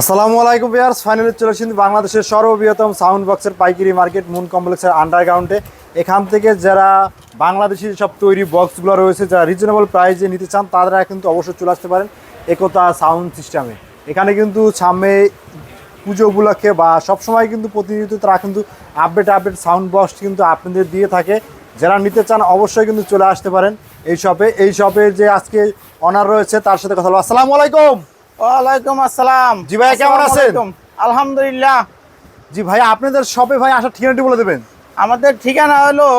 আসসালামু আলাইকুম viewers finally চলে এসেছি বাংলাদেশের সর্ববৃহত্তম সাউন্ড বক্সের পাইকারি মার্কেট মুন কমপ্লেক্সের আন্ডারগ্রাউন্ডে এখান থেকে যারা বাংলাদেশি সব তৈরি বক্সগুলো রয়েছে, যারা রিজনেবল প্রাইসে নিতে চান, তারা কিন্তু অবশ্যই চলে আসতে পারেন একতা সাউন্ড সিস্টেমে এখানে কিন্তু সামনে পুজো উপলক্ষে বা সবসময় কিন্তু প্রতিনিয়ত তারা কিন্তু আপডেট আপডেট সাউন্ড বক্স কিন্তু আপনাদের দিয়ে থাকে। যারা নিতে চান, অবশ্যই কিন্তু চলে আসতে পারেন এই শপে এই শপে যে আজকে অনার রয়েছে, তার সাথে কথা বলব। আসসালামু আলাইকুম! ওয়ালাইকুম আসসালাম। জি ভাই, কেমন আছেন? আলহামদুলিল্লাহ। জি ভাই আপনাদের শপে ভাই আসার ঠিকানাটি বলে দেবেন? আমাদের ঠিকানা হলো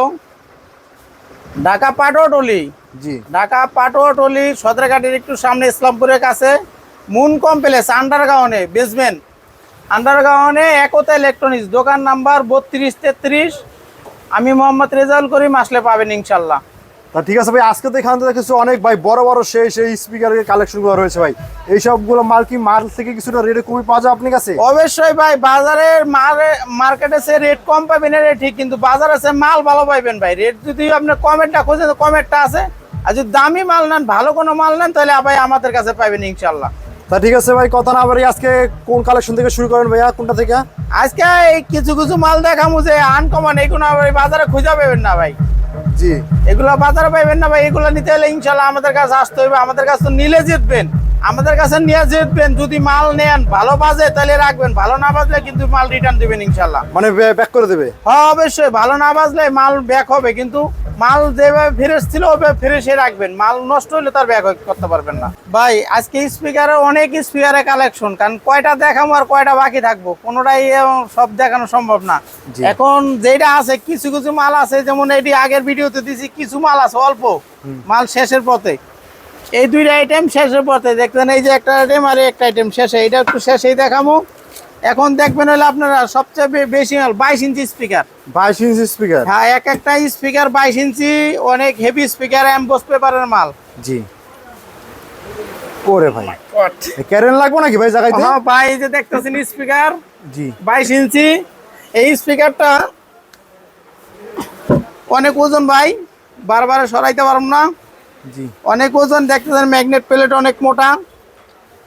ঢাকা পাটোয়াটলি জি। ঢাকা পাটোয়াটলি সদরঘাটের একটু সামনে ইসলামপুরের কাছে মুন কমপ্লেক্স আন্ডারগ্রাউন্ডে বেসমেন্ট আন্ডারগ্রাউন্ডে একতা ইলেকট্রনিক্স দোকান নাম্বার বত্রিশ তেত্রিশ। আমি মোহাম্মদ রেজাউল করিম আসলে পাবেন ইনশাল্লাহ। তা ঠিক আছে ভাই আজকে তো এখান থেকে কিছু অনেক ভাই বড় বড় সেই সেই স্পিকারের কালেকশনগুলো রয়েছে ভাই। এই সবগুলো মাল কি মাল থেকে কিছুটা রেটে কমে পাওয়া যায় আপনার কাছে? অবশ্যই ভাই বাজারের মারে- মার্কেটে সে রেট কম পাবেন এটা ঠিক কিন্তু বাজারে সে মাল ভালো পাইবেন ভাই। রেট যদি আপনি কমেরটা খোঁজেন তো কমেরটা আছে। আর যদি দামি মাল নেন ভালো কোনো মাল নেন তাহলে ভাই আমাদের কাছে পাইবেন ইনশাল্লাহ তা ঠিক আছে ভাই কথা না বাড়ি আজকে কোন কালেকশন থেকে শুরু করেন ভাইয়া কোনটা থেকে? আজকে এই কিছু কিছু মাল দেখামু যে আনকমন এগুলো ভাই বাজারে খুঁজে পাবেন না ভাই। এগুলো বাজারে পাইবেন না ভাই, এগুলো নিতে হলে ইনশাল্লাহ আমাদের কাছে আসতে হবে আমাদের কাছে তো নিলে জিতবেন। আমাদের কাছে নিয়ে জিতবেন যদি মাল নেন ভালো বাজে তাহলে রাখবেন। ভালো না বাজলে কিন্তু মাল রিটার্ন দিবেন ইনশাল্লাহ মানে ব্যাক করে দেবে? হ্যাঁ অবশ্যই। ভালো না বাজলে মাল ব্যাক হবে কিন্তু মাল যেভাবে ফ্রেশ ছিল ওভাবে ফ্রেশে রাখবেন। মাল নষ্ট হলে তার ব্যাক করতে পারবেন না। ভাই আজকে স্পিকারে অনেক স্পিকারে কালেকশন কারণ কয়টা দেখাবো আর কয়টা বাকি থাকব? কোনোটাই সব দেখানো সম্ভব না। এখন যেটা আছে কিছু কিছু মাল আছে যেমন এটি আগের ভিডিওতে দিছি কিছু মাল আছে অল্প। মাল শেষের পথে। এই দুইটা আইটেম শেষের পথে দেখবেন এই যে একটা আইটেম আর একটা আইটেম শেষে এটা একটু শেষেই দেখাবো এখন দেখবেন হলে আপনারা সবচেয়ে বেশি মাল বাইশ ইঞ্চি স্পিকার বাইশ ইঞ্চি স্পিকার হ্যাঁ এক একটা স্পিকার বাইশ ইঞ্চি অনেক হেভি স্পিকার অ্যাম্বোস পেপারের মাল। জি। ওরে ভাই। ক্যারেন লাগবে নাকি ভাই জায়গাতে হ্যাঁ ভাই এই যে দেখতেছেন স্পিকার জি। বাইশ ইঞ্চি এই স্পিকারটা অনেক ওজন ভাই বারবার সরাইতে পারব না। অনেক ওজন দেখতেছেন ম্যাগনেট প্লেট অনেক মোটা।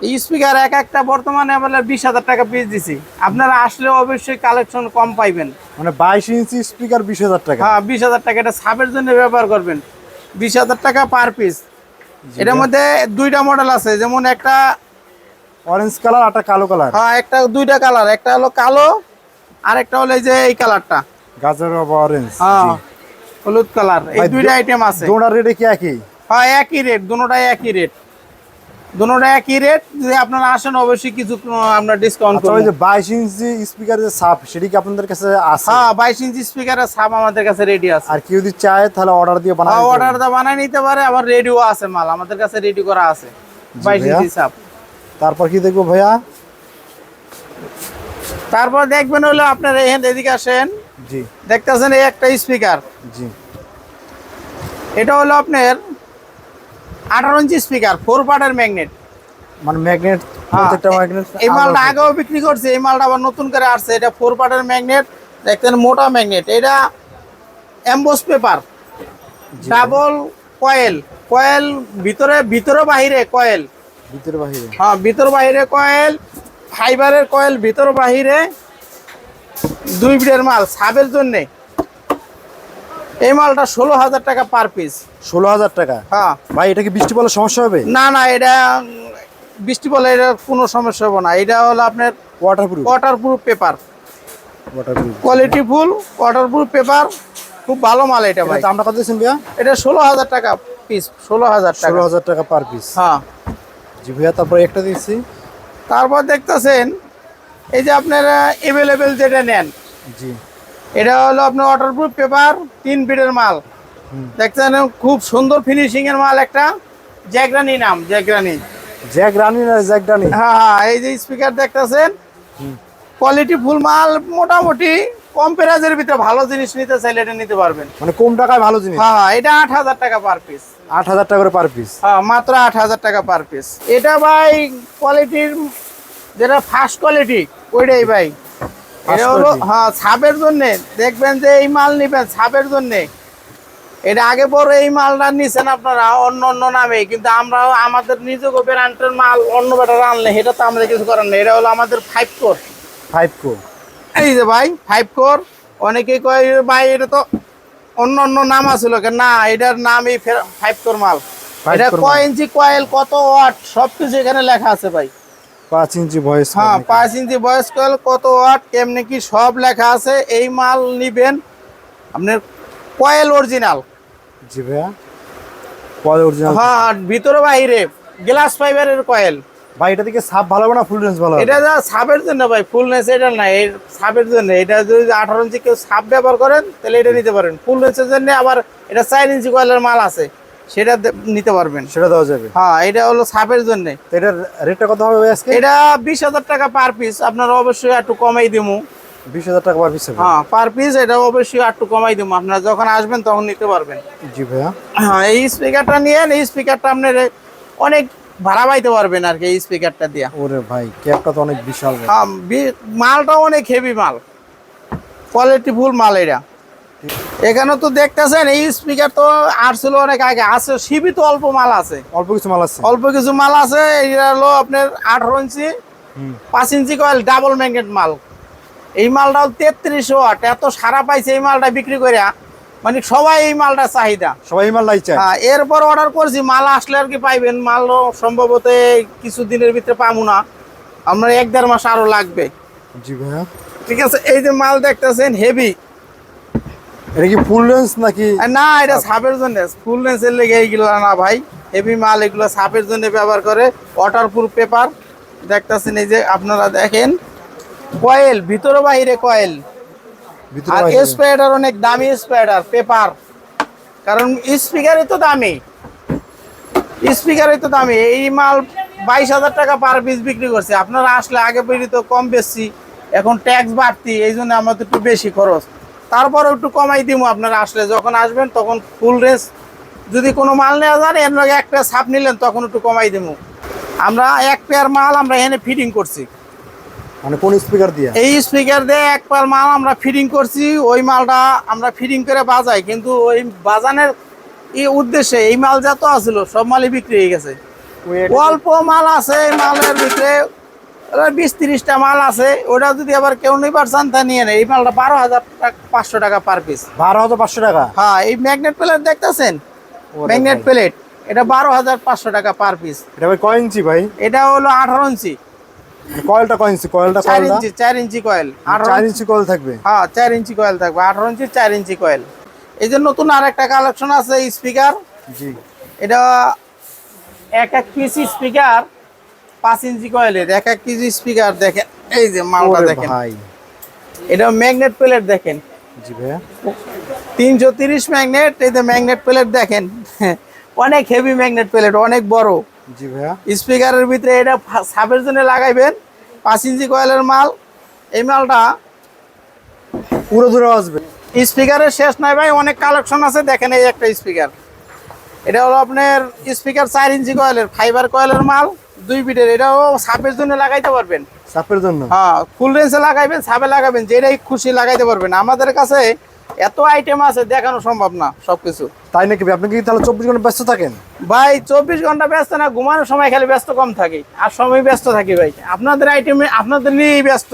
এই স্পিকার এক একটা বর্তমানে বলে বিশ হাজার টাকা পিস দিছি। আপনারা আসলে অবশ্যই কালেকশন কম পাইবেন। মানে বাইশ ইঞ্চি স্পিকার বিশ হাজার টাকা। হ্যাঁ বিশ হাজার টাকা। এটা সাবের জন্য ব্যবহার করবেন। বিশ হাজার টাকা পার পিস এটার মধ্যে দুইটা মডেল আছে। যেমন একটা অরেঞ্জ কালার একটা কালো কালার হ্যাঁ একটা দুইটা কালার একটা হলো কালো আর একটা হলো এই যে এই কালারটা গাজর অরেঞ্জ হ্যাঁ হলুদ কালার এই দুইটা আইটেম আছে। দোনার রেটে কি একই? হ্যাঁ একই রেট দুটোটাই একই রেট দুটোটা একই রেট যদি আপনারা আসেন অবশ্যই কিছু আমরা ডিসকাউন্ট আচ্ছা ওই যে বাইশ ইঞ্চি স্পিকার যে সাপ সেটি কি আপনাদের কাছে আছে? হ্যাঁ বাইশ ইঞ্চি স্পিকারের সাপ আমাদের কাছে রেডি আছে। আর কেউ যদি চায় তাহলে অর্ডার দিয়ে বানাতে হ্যাঁ। অর্ডার দা বানাই নিতে পারে আবার রেডিও আছে মাল আমাদের কাছে রেডি করা আছে। বাইশ ভাইয়া। ইঞ্চি সাপ তারপর কি দেখব ভাইয়া? তারপর দেখবেন হলো আপনার এখানে এদিকে আসেন। জি। দেখতেছেন এই একটা স্পিকার জি। এটা হলো আপনার আঠারো ইঞ্চি স্পিকার ফোর পার্টের ম্যাগনেট মানে ম্যাগনেট প্রত্যেকটা ম্যাগনেট এই মালটা আগেও বিক্রি করছে এই মালটা আবার নতুন করে আসছে এটা ফোর পার্টের ম্যাগনেট দেখতেন মোটা ম্যাগনেট এটা emboss paper double coil coil ভিতরে ভিতরে বাহিরে কয়েল ভিতরে বাহিরে। হ্যাঁ ভিতর বাহিরে কয়েল ফাইবারের কয়েল ভিতর বাহিরে। দুই বিটের মাল সাবের জন্যে। এই মালটা ষোলো হাজার টাকা পার পিস ষোলো হাজার টাকা? হ্যাঁ। ভাই এটা কি বৃষ্টি বলে সমস্যা হবে? না না এটা বৃষ্টি বলে এটা কোনো সমস্যা হবে না। এটা হলো আপনার waterproof waterproof paper waterproof quality full waterproof paper খুব ভালো মাল এটা ভাই। দামটা কত দিয়েছেন ভাইয়া? এটা ষোলো হাজার টাকা পিস ষোলো হাজার টাকা। ষোলো হাজার টাকা পার পিস হ্যাঁ। জি ভাইয়া তারপর একটা দিচ্ছি তারপর দেখতেছেন এই যে আপনারা অ্যাভেলেবেল যেটা নেন জি। এটা হলো আপনার ওয়াটারপ্রুফ পেপার তিন ফিটের মাল। দেখছেন খুব সুন্দর ফিনিশিং এর মাল একটা জ্যাগরানি নাম জ্যাগরানি জ্যাক রানি না জ্যাক রানি হ্যাঁ হ্যাঁ এই যে স্পিকার দেখতেছেন কোয়ালিটি ফুল মাল মোটামুটি কম প্রাইজের ভিতরে ভালো জিনিস নিতে চাইলে এটা নিতে পারবেন। মানে কম টাকায় ভালো জিনিস? হ্যাঁ হ্যাঁ এটা আট হাজার টাকা পার পিস আট হাজার টাকা করে পার পিস হ্যাঁ মাত্র আট হাজার টাকা পার পিস এটা ভাই কোয়ালিটির যেটা ফার্স্ট কোয়ালিটি ওইটাই ভাই। এটা হলো হ্যাঁ ছাপের জন্যে। দেখবেন যে এই মাল নিবেন ছাপের জন্যে। এটা আগে পরে এই মালটা নিছেন আপনারা অন্য অন্য নামে কিন্তু আমরা আমাদের নিজেকে ব্র্যান্ডের মাল অন্য বেটার আনলে সেটা তো আমরা কিছু করার নেই। এটা হলো আমাদের ফাইভ কোর ফাইভ কো এই যে ভাই ফাইভ কোর অনেকেই কয় ভাই এটা তো অন্য অন্য নাম আছিল কেন? না এটার নামই ফাইভ কোর মাল। এটা কয় ইঞ্চি কয়েল কত ওয়াট সবকিছু এখানে লেখা আছে ভাই। পাঁচ ইঞ্চি ভয়েস হ্যাঁ পাঁচ ইঞ্চি বয়স কয়েল কত ওয়াট কেমনে কি সব লেখা আছে এই মাল নিবেন। আপনার কয়েল অরিজিনাল জি ভাইয়া। পরে অরিজিনাল হ্যাঁ ভিতরে বাইরে গ্লাস ফাইবারের কয়েল। ভাই এটা থেকে সাপ ভালো না? ফুল রেঞ্জ ভালো এটা যা সাবের জন্য ভাই ফুলনেস এটা না এই সাবের জন্য। এটা যদি আঠারো ইঞ্চি কেউ সাপ ব্যবহার করেন তাহলে এটা নিতে পারেন। ফুলনেসের জন্য আবার এটা চার ইঞ্চি কয়েলের মাল আছে। সেটা নিতে পারবেন। সেটা দেওয়া যাবে। হ্যাঁ এটা হলো সাপের জন্য। এটার রেটটা কত হবে আজকে? এটা বিশ হাজার টাকা পার পিস আপনারা অবশ্যই একটু কমাই দিমু। বিশ হাজার টাকা পার পিস হ্যাঁ পার পিস এটা অবশ্যই একটু কমাই দিমু। আপনারা যখন আসবেন তখন নিতে পারবেন। জি ভাইয়া। হ্যাঁ এই স্পিকারটা নিয়ে এই স্পিকারটা আপনার অনেক ভাড়া পাইতে পারবেন আর কি এই স্পিকারটা দিয়া। ওরে ভাই ক্যাপটা তো অনেক বিশাল হ্যাঁ, মালটা অনেক হেভি মাল। কোয়ালিটি ফুল মাল এটা। এখানে তো দেখতেছেন এই স্পিকার তো আসছিল অনেক আগে আছে সীমিত অল্প মাল আছে। অল্প কিছু মাল আছে। অল্প কিছু মাল আছে এটা হলো আপনার আঠারো ইঞ্চি পাঁচ ইঞ্চি কয়েল ডাবল ম্যাগনেট মাল। এই মালটা তেত্রিশ ওয়াট এত সারা পাইছে এই মালটা বিক্রি করে মানে সবাই এই মালটা চাহিদা। সবাই এই মাল লাই চায়। হ্যাঁ এরপর অর্ডার করছি মাল আসলে আর কি পাইবেন মাল সম্ভবত কিছু দিনের ভিতরে পাবো না। আমরা এক দেড় মাস আরও লাগবে। জি ভাইয়া। ঠিক আছে এই যে মাল দেখতেছেন হেভি এটা কি ফুল রেঞ্জ নাকি? না এটা সাপের জন্য। ফুল লেন্সের লেগে এইগুলো না ভাই। হেভি মাল এগুলো সাপের জন্য ব্যবহার করে। ওয়াটারপ্রুফ পেপার দেখতেছেন এই যে আপনারা দেখেন। কয়েল ভিতরে বাইরে কয়েল আর? স্প্রেডার অনেক দামি স্প্রেডার পেপার কারণ স্পিকারই তো দামি। স্পিকারই তো দামি। এই মাল বাইশ হাজার টাকা পার পিস বিক্রি করছে। আপনারা আসলে আগে বেরি তো কম বেশি। এখন ট্যাক্স বাড়তি এই জন্য আমাদের একটু বেশি খরচ। তারপরে একটু কমাই দিব আপনারা আসলে। যখন আসবেন তখন ফুল রেস যদি কোনো মাল নেওয়া যান এর লগে এক পেয়ার ছাপ নিলেন তখন একটু কমাই দিব আমরা এক পেয়ার মাল আমরা এখানে ফিটিং করছি। মানে কোন স্পিকার দিয়ে? এই স্পিকার দিয়ে এক পার মাল আমরা ফিটিং করছি ওই মালটা আমরা ফিটিং করে বাজাই। কিন্তু ওই বাজানের এই উদ্দেশ্যে এই মাল যত আছিল সব মালই বিক্রি হয়ে গেছে। অল্প মাল আছে এই মালের ভিতরে। বিশ তিরিশটা মাল আছে ওটা যদি আবার কেউ নিবার চান তা নিয়ে নেয়। এই মালটা বারো হাজার টাকা পাঁচশো টাকা পার পিস বারো হাজার পাঁচশো টাকা? হ্যাঁ এই ম্যাগনেট প্লেট দেখতেছেন? ম্যাগনেট প্লেট এটা বারো হাজার পাঁচশো টাকা পার পিস এটা ভাই কয় ইঞ্চি ভাই? এটা হলো আঠারো ইঞ্চি। কয়েলটা কয় ইঞ্চি? কয়েলটা চার ইঞ্চি চার ইঞ্চি কয়েল। চার ইঞ্চি কয়েল থাকবে? হ্যাঁ চার ইঞ্চি কয়েল থাকবে। আঠারো ইঞ্চি চার ইঞ্চি কয়েল। এই যে নতুন আর একটা কালেকশন আছে স্পিকার জি। এটা এক এক পিস স্পিকার পাঁচ ইঞ্চি কয়েলের এক এক কেজি স্পিকার দেখেন এই যে মালটা দেখেন। ভাই। এটা ম্যাগনেট প্লেট দেখেন। জি ভাইয়া। তিনশো তিরিশ ম্যাগনেট এই যে ম্যাগনেট প্লেট দেখেন। অনেক হেভি ম্যাগনেট প্লেট অনেক বড়। জি ভাইয়া। স্পিকারের ভিতরে এটা সাবের জন্য লাগাইবেন। পাঁচ ইঞ্চি কয়েলের মাল। এই মালটা পুরো দূরে আসবে। স্পিকারের শেষ নাই ভাই অনেক কালেকশন আছে। দেখেন এই একটা স্পিকার এটা হলো আপনার স্পিকার চার ইঞ্চি কয়েলের ফাইবার কয়েলের মাল। দুই বিটের এটাও সাপের জন্য লাগাইতে পারবেন। সাপের জন্য? হ্যাঁ ফুল রেঞ্জে লাগাইবেন সাপে লাগাবেন যেটাই খুশি লাগাইতে পারবেন। আমাদের কাছে এত আইটেম আছে দেখানো সম্ভব না সবকিছু। তাই নাকি? আপনি কি তাহলে চব্বিশ ঘণ্টা ব্যস্ত থাকেন? ভাই চব্বিশ ঘণ্টা ব্যস্ত না ঘুমানোর সময় খালি ব্যস্ত কম থাকি। আর সময় ব্যস্ত থাকি ভাই। আপনাদের আইটেমে আপনাদের নিয়েই ব্যস্ত।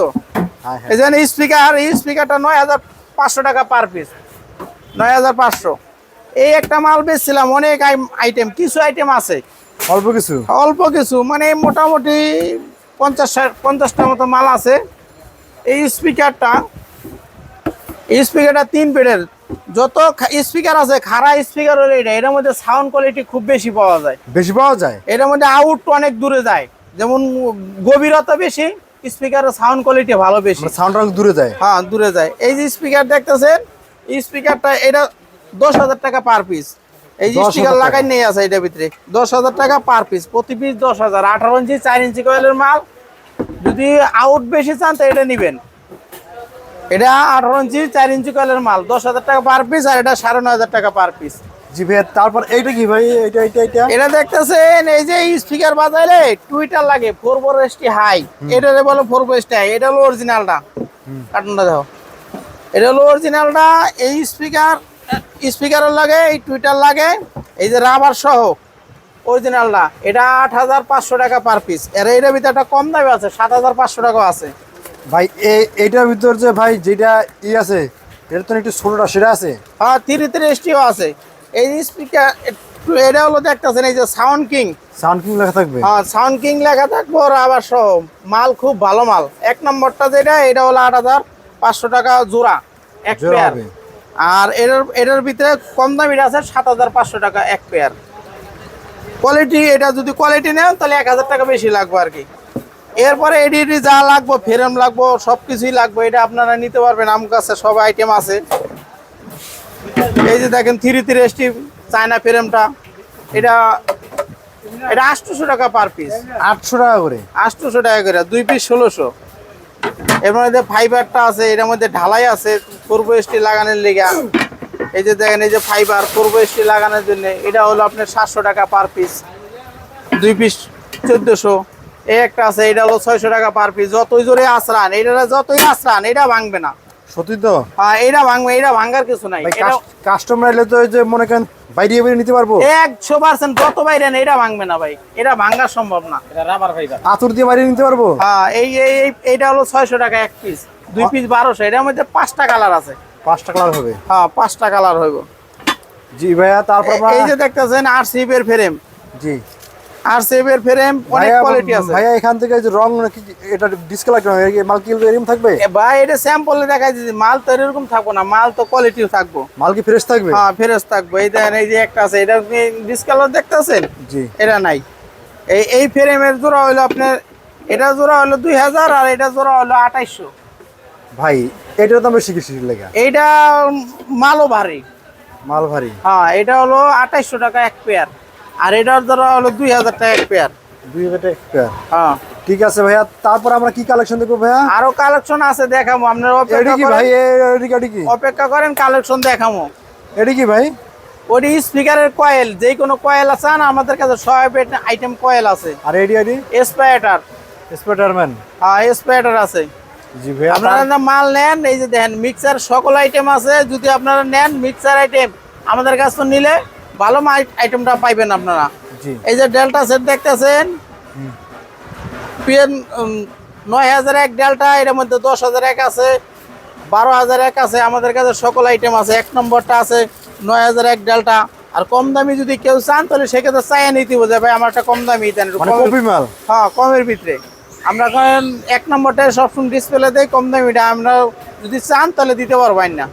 হ্যাঁ হ্যাঁ। এই জন্য স্পিকার এই স্পিকারটা নয় হাজার পাঁচশো টাকা পার পিস নয় হাজার পাঁচশো। এই একটা মাল বেচছিলাম অনেক আইটেম কিছু আইটেম আছে। অল্প কিছু? অল্প কিছু মানে মোটামুটি পঞ্চাশ পঞ্চাশটার মতো মাল আছে। এই স্পিকারটা এই স্পিকারটা তিন পেডের। যত স্পিকার আছে খারা স্পিকার হলে এটা এটার মধ্যে সাউন্ড কোয়ালিটি খুব বেশি পাওয়া যায়। বেশি পাওয়া যায়? এটার মধ্যে আউট অনেক দূরে যায়। যেমন গভীরতা বেশি স্পিকারের সাউন্ড কোয়ালিটি ভালো বেশি। মানে সাউন্ড অনেক দূরে যায়? হ্যাঁ দূরে যায়। এই যে স্পিকার দেখতেছেন স্পিকারটা এটা দশ হাজার টাকা পার পিস এই যে 10,000 স্পিকার লাগাই নেই আছে এটার ভিতরে। দশ হাজার টাকা পার পিস প্রতি পিস দশ হাজার। আঠারো ইঞ্চি চার ইঞ্চি কয়েলের মাল। যদি আউট বেশি চান তো এটা নেবেন। এটা আঠারো ইঞ্চি চার ইঞ্চি কয়েলের মাল। দশ হাজার টাকা পার পিস আর এটা সাড়ে নয় হাজার টাকা পার পিস জি তারপর এইটা কি ভাই? এইটা এইটা এটা দেখতেছেন এই যে স্পিকার বাজাইলে টুইটার লাগে ফোর ফোর এস হাই এটা বলে ফোর হাই এটা হলো অরিজিনালটা কার্টুনটা দেখো। এটা হলো অরিজিনালটা এই স্পিকার স্পিকারও লাগে এই টুইটার লাগে এই যে রাবার সহ অরিজিনালটা এটা আট হাজার পাঁচশো টাকা পার পিস এর এটার ভিতরে একটা কম দামে আছে সাত হাজার পাঁচশো টাকাও আছে। ভাই এই এইটার ভিতর যে ভাই যেটা ই আছে এটা তো একটু ছোটটা সেটা আছে? হ্যাঁ তিরি তিরিশটিও আছে। এই স্পিকার এটা হলো দেখতেছেন এই যে সাউন্ড কিং সাউন্ড কিং লেখা থাকবে? হ্যাঁ সাউন্ড কিং লেখা থাকব আর আবার সহ। মাল খুব ভালো মাল। এক নম্বরটা যেটা এটা হলো আট হাজার পাঁচশো টাকা জোড়া এক পেয়ার। আর এটার এটার ভিতরে কম দামিটা আছে সাত হাজার পাঁচশো টাকা এক পেয়ার কোয়ালিটি এটা যদি কোয়ালিটি নেন তাহলে এক হাজার টাকা বেশি লাগবে আর কি। এরপরে এডি এডি যা লাগবে ফ্রেম লাগবো সব কিছুই লাগবে এটা আপনারা নিতে পারবেন আমার কাছে সব আইটেম আছে। এই যে দেখেন থ্রি থ্রি এসটি চায়না ফ্রেমটা এটা এটা আটশোশো টাকা পার পিস আটশো টাকা করে। আটশোশো টাকা করে দুই পিস ষোলোশো। এর মধ্যে ফাইবারটা আছে এটার মধ্যে ঢালাই আছে পূর্ব এসটি লাগানোর লেগে। এই যে দেখেন এই যে ফাইবার পূর্ব এসটি লাগানোর জন্য এটা হলো আপনার সাতশো টাকা পার পিস। দুই পিস চোদ্দোশো। এই একটা আছে এটা হলো ছয়শো টাকা পার পিস। যতই জোরে আশ্রান এটা যতই আশ্রান এটা ভাঙবে না। সত্যি তো? হ্যাঁ এটা ভাঙবে এটা ভাঙার কিছু নাই। কাস্টমার এলে তো এই যে মনে করেন বাইরে বাইরে নিতে পারব? একশো পার্সেন্ট যত বাইরে না এটা ভাঙবে না ভাই। এটা ভাঙা সম্ভব না। আতুর দিয়ে বাইরে নিতে পারব? হ্যাঁ এই এই এই- এইটা হলো ছয়শো টাকা এক পিস দুই পিস বারোশো এটার মধ্যে পাঁচটা কালার আছে। পাঁচটা কালার হবে? হ্যাঁ পাঁচটা কালার হইব। জি ভাইয়া তারপর এই যে দেখতেছেন আর সিপের ফ্রেম জি। আর সিপের ফ্রেম অনেক কোয়ালিটি আছে। ভাইয়া এখান থেকে যে রং নাকি এটা ডিসকালার মাল কি এরকম থাকবে? ভাই এটা স্যাম্পলে দেখাই দিচ্ছি মাল তো এরকম থাকব না মাল তো কোয়ালিটিও থাকব। মাল কি ফ্রেশ থাকবে? হ্যাঁ ফেরত থাকব। এই দেখেন এই যে একটা আছে এটা ডিসকালার দেখতেছেন? জি। এটা নাই। এই এই ফ্রেমের জোড়া হলো আপনার এটা জোড়া হলো দুই হাজার আর এটা জোড়া হলো আঠাইশশো। ভাই এটার দাম বেশি কিছু লেগা? এইটা মালও ভারী। মাল ভারী। হ্যাঁ এটা হলো আঠাইশশো টাকা এক পেয়ার আর এটার ধরো হলো দুই হাজার টাকা এক পেয়ার দুই হাজার টাকা পেয়ার হ্যাঁ। ঠিক আছে ভাইয়া তারপর আমরা কি কালেকশন দেখব ভাইয়া? আরও কালেকশন আছে দেখাবো আপনার অপেক্ষা কি ভাই? করেন এডি কি অপেক্ষা করেন কালেকশন দেখাবো এডি কি ভাই? ওটি স্পিকারের কয়েল যে কোনো কয়েল আছে না আমাদের কাছে সব আইটেম কয়েল আছে। আর এডি এডি স্পাইটার স্পেটারম্যান হ্যাঁ স্পাইটার আছে। জি ভাইয়া আপনারা মাল নেন এই যে দেখেন মিক্সার সকল আইটেম আছে। যদি আপনারা নেন মিক্সার আইটেম আমাদের কাছ থেকে নিলে ভালো আইটেমটা পাইবেন আপনারা। এই যে ডেল্টা সেট দেখতেছেন? পিএন নয় হাজার এক ডেল্টা এর মধ্যে দশ হাজার এক আছে বারো হাজার এক আছে আমাদের কাছে সকল আইটেম আছে এক নম্বরটা আছে নয় হাজার এক ডেল্টা। আর কম দামি যদি কেউ চান তাহলে সেক্ষেত্রে চাইয়া নিতে বোঝে ভাই আমার একটা কম দামি মানে হ্যাঁ কমের ভিতরে। আমরা এক নম্বরটা সবসময় ডিসপ্লে দেয় কম দামিটা আমরা যদি চান তাহলে দিতে পারবেন না।